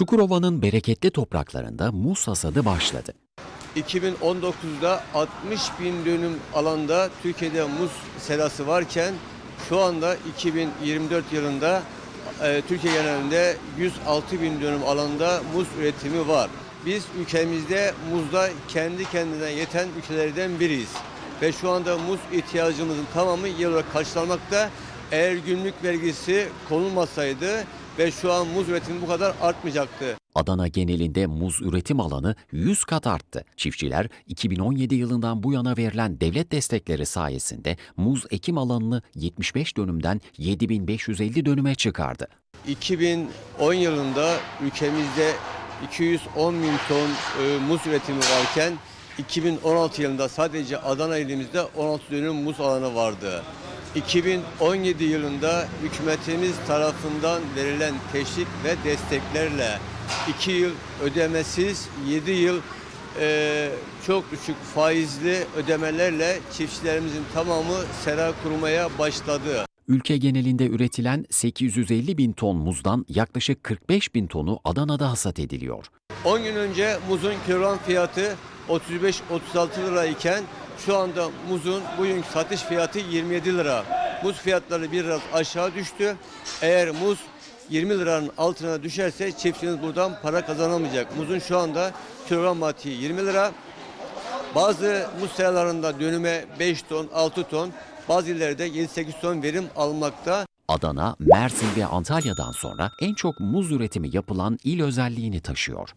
Çukurova'nın bereketli topraklarında muz hasadı başladı. 2019'da 60 bin dönüm alanda Türkiye'de muz serası varken şu anda 2024 yılında e, Türkiye genelinde 106 bin dönüm alanda muz üretimi var. Biz ülkemizde muzda kendi kendine yeten ülkelerden biriyiz. Ve şu anda muz ihtiyacımızın tamamı yıl olarak karşılanmakta. Eğer günlük vergisi konulmasaydı ve şu an muz üretimi bu kadar artmayacaktı. Adana genelinde muz üretim alanı 100 kat arttı. Çiftçiler 2017 yılından bu yana verilen devlet destekleri sayesinde muz ekim alanını 75 dönümden 7550 dönüme çıkardı. 2010 yılında ülkemizde 210 bin ton e, muz üretimi varken 2016 yılında sadece Adana ilimizde 16 dönüm muz alanı vardı. 2017 yılında hükümetimiz tarafından verilen teşvik ve desteklerle 2 yıl ödemesiz 7 yıl e, çok düşük faizli ödemelerle çiftçilerimizin tamamı sera kurmaya başladı. Ülke genelinde üretilen 850 bin ton muzdan yaklaşık 45 bin tonu Adana'da hasat ediliyor. 10 gün önce muzun kilogram fiyatı 35-36 lira iken şu anda muzun bugünkü satış fiyatı 27 lira. Muz fiyatları biraz aşağı düştü. Eğer muz 20 liranın altına düşerse çiftçiniz buradan para kazanamayacak. Muzun şu anda kilogram matiği 20 lira. Bazı muz seralarında dönüme 5 ton, 6 ton, bazı illerde 7-8 ton verim almakta. Adana, Mersin ve Antalya'dan sonra en çok muz üretimi yapılan il özelliğini taşıyor.